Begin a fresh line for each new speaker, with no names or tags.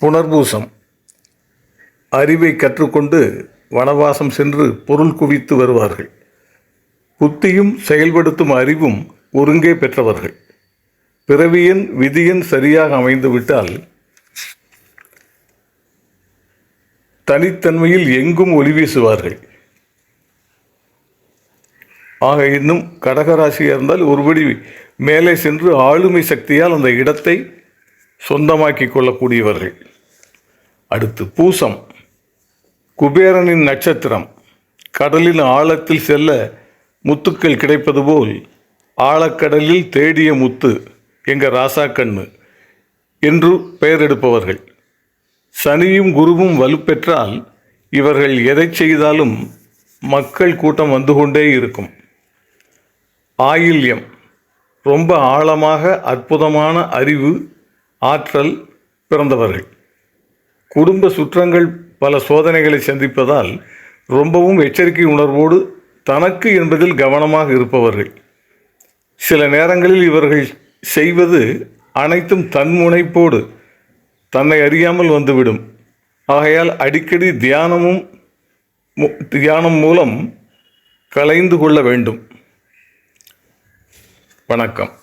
புனர்பூசம். அறிவை கற்றுக்கொண்டு வனவாசம் சென்று பொருள் குவித்து வருவார்கள். புத்தியும் செயல்படுத்தும் அறிவும் ஒருங்கே பெற்றவர்கள். பிறவியின் விதியின் சரியாக அமைந்துவிட்டால் தனித்தன்மையில் எங்கும் ஒளி வீசுவார்கள். ஆக இன்னும் கடகராசியாக இருந்தால் ஒருபடி மேலே சென்று ஆளுமை சக்தியால் அந்த இடத்தை சொந்தமாக்கி கொள்ளக்கூடியவர்கள். அடுத்து பூசம். குபேரனின் நட்சத்திரம். கடலின் ஆழத்தில் செல்ல முத்துக்கள் கிடைப்பது போல் ஆழக்கடலில் தேடிய முத்து எங்க ராசா என்று பெயர் எடுப்பவர்கள். சனியும் குருவும் வலுப்பெற்றால் இவர்கள் எதை செய்தாலும் மக்கள் கூட்டம் வந்து கொண்டே இருக்கும். ஆயில்யம். ரொம்ப ஆழமாக அற்புதமான அறிவு ஆற்றல் பிறந்தவர்கள். குடும்ப சுற்றங்கள் பல சோதனைகளை சந்திப்பதால் ரொம்பவும் எச்சரிக்கை உணர்வோடு தனக்கு என்பதில் கவனமாக இருப்பவர்கள். சில நேரங்களில் இவர்கள் செய்வது அனைத்தும் தன்முனைப்போடு தன்னை அறியாமல் வந்துவிடும். ஆகையால் அடிக்கடி தியானமும் மு- தியானம் மூலம் கலைந்து கொள்ள வேண்டும். வணக்கம்.